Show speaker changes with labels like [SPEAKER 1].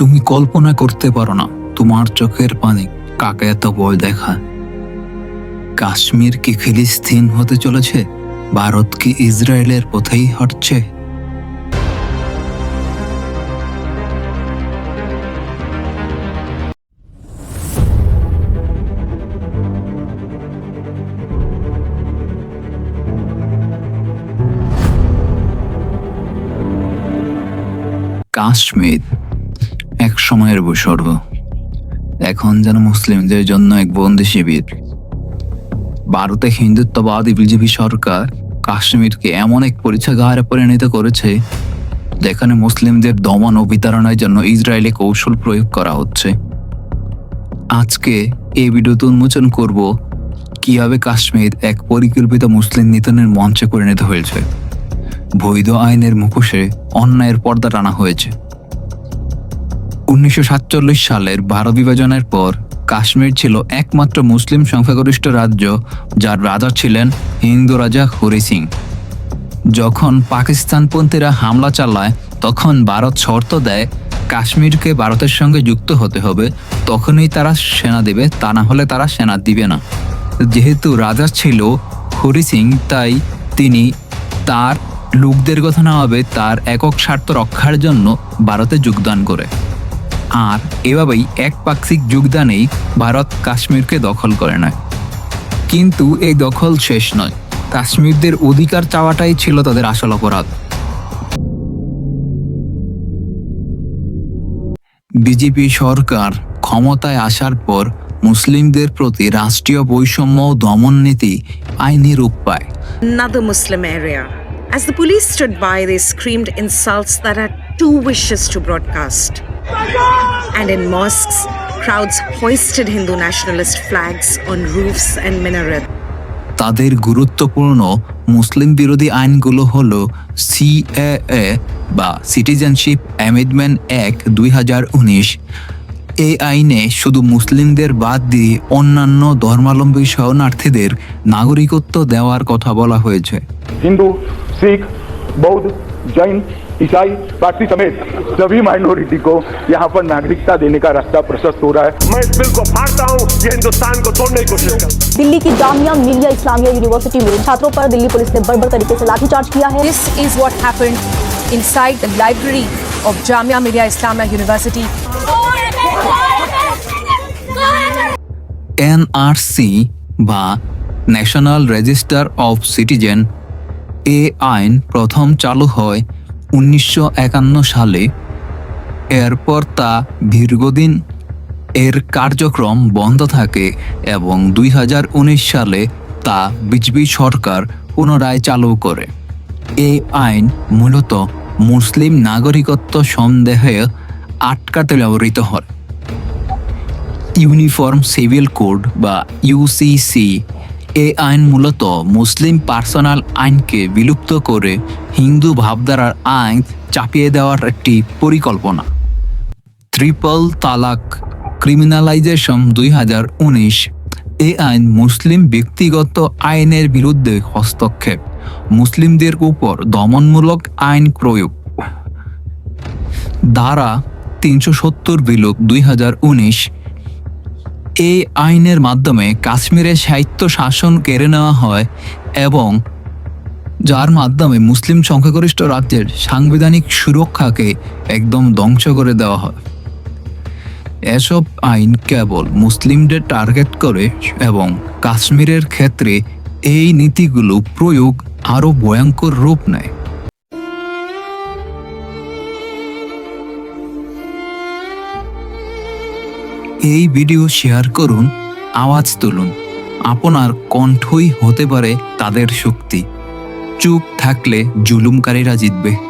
[SPEAKER 1] তুমি কল্পনা করতে পারো না, তোমার চোখের পানি কাকে এত ভয় দেখা কাশ্মীর কি ফিলিস্তিন হতে চলেছে, ভারত কি ইসরায়েলের পথেই হাঁটছে? কাশ্মীর সময়ের ভূস্বর্গ এখন যেন মুসলিমদের জন্য এক বন্দি শিবির। ভারতে হিন্দুত্ববাদী বিজেপি সরকার কাশ্মীরকে এমন এক পরীক্ষাগারে পরিণত করেছে, যেখানে মুসলিমদের দমন ও বিতাড়নের জন্য ইসরায়েলি কৌশল প্রয়োগ করা হচ্ছে। আজকে এই ভিডিওতে উন্মোচন করব কীভাবে কাশ্মীর এক পরিকল্পিত মুসলিম নিধনের মঞ্চে পরিণত হয়েছে। বৈধ আইনের মুখোশে অন্যায়ের পর্দা টানা হয়েছে। উনিশশো সাতচল্লিশ সালের ভারত বিভাজনের পর কাশ্মীর ছিল একমাত্র মুসলিম সংখ্যাগরিষ্ঠ রাজ্য যার রাজা ছিলেন হিন্দু রাজা হরি সিং। যখন পাকিস্তানপন্থীরা হামলা চালায়, তখন ভারত শর্ত দেয়, কাশ্মীরকে ভারতের সঙ্গে যুক্ত হতে হবে, তখনই তারা সেনা দেবে, তা না হলে তারা সেনা দিবে না। যেহেতু রাজা ছিল হরি সিং, তাই তিনি তার লোকদের কথা না হবে তার একক স্বার্থ রক্ষার জন্য ভারতে যোগদান করে। আর এভাবেই এক পাক্ষিক যোগদানেই ভারত কাশ্মীরকে দখল করে নেয় কিন্তু এই দখল শেষ নয় কাশ্মীরদের অধিকার চাওয়াটাই ছিল তাদের আসল অপরাধ বিজেপি সরকার ক্ষমতায় আসার পর মুসলিমদের প্রতি রাষ্ট্রীয় বৈষম্য ও দমন নীতি আইনি রূপ পায়
[SPEAKER 2] another Muslim area. As the police stood by, they screamed insults that are too vicious to broadcast. And in mosques, crowds hoisted Hindu nationalist flags on roofs and minarets.
[SPEAKER 1] তাদের গুরুত্বপূর্ণ মুসলিম বিরোধী আইনগুলো হল সিএএ বা সিটিজেনশিপ অ্যামেন্ডমেন্ট অ্যাক্ট দুই এই আইনে শুধু মুসলিমদের বাদ দিয়ে অন্যান্য ধর্মাবলম্বী শরণার্থীদের নাগরিকত্ব দেওয়ার কথা বলা হয়েছে
[SPEAKER 3] হিন্দু শিখ বৌদ্ধ জৈন ईसाई पारसी समेत सभी माइनॉरिटी को यहाँ पर नागरिकता देने का रास्ता प्रशस्त हो रहा है
[SPEAKER 4] मैं इस बिल को फाड़ता हूँ ये हिंदुस्तान को तोड़ने की कोशिश कर
[SPEAKER 5] दिल्ली की जामिया मिलिया इस्लामिया यूनिवर्सिटी में छात्रों पर दिल्ली पुलिस ने बर्बर तरीके से लाठीचार्ज किया है
[SPEAKER 6] This is what happened inside the library of Jamia Millia Islamia University.
[SPEAKER 1] NRC বা ন্যাশনাল রেজিস্টার অফ সিটিজেন এ আইন প্রথম চালু হয় উনিশশো একান্ন সালে এরপর তা দীর্ঘদিন এর কার্যক্রম বন্ধ থাকে এবং দুই হাজার উনিশ সালে তা বিজেপি সরকার পুনরায় চালু করে। এই আইন মূলত মুসলিম নাগরিকত্ব সন্দেহে আটকাতে ব্যবহৃত হয়। ইউনিফর্ম সিভিল কোড বা ইউসিসি এই আইন মূলত মুসলিম পার্সোনাল আইনকে বিলুপ্ত করে হিন্দু ভাবধারার আইন চাপিয়ে দেওয়ার একটি পরিকল্পনা। ট্রিপল তালাক ক্রিমিনালাইজেশন দুই হাজার উনিশ। এই আইন মুসলিম ব্যক্তিগত আইনের বিরুদ্ধে হস্তক্ষেপ। মুসলিমদের উপর দমনমূলক আইন প্রয়োগ। ধারা তিনশো সত্তর বিলোপ দুই হাজার উনিশ এই আইনের মাধ্যমে কাশ্মীরে সাহিত্য শাসন কেড়ে নেওয়া হয় এবং যার মাধ্যমে মুসলিম সংখ্যাগরিষ্ঠ রাজ্যের সাংবিধানিক সুরক্ষাকে একদম ধ্বংস করে দেওয়া হয়। এসব আইন কেবল মুসলিমদের টার্গেট করে এবং কাশ্মীরের ক্ষেত্রে এই নীতিগুলো প্রয়োগ আরও ভয়ঙ্কর রূপ নেয়। এই ভিডিও শেয়ার করুন, আওয়াজ তুলুন। আপনার কণ্ঠই হতে পারে তাদের শক্তি। চুপ থাকলে জুলুমকারীরা জিতবে।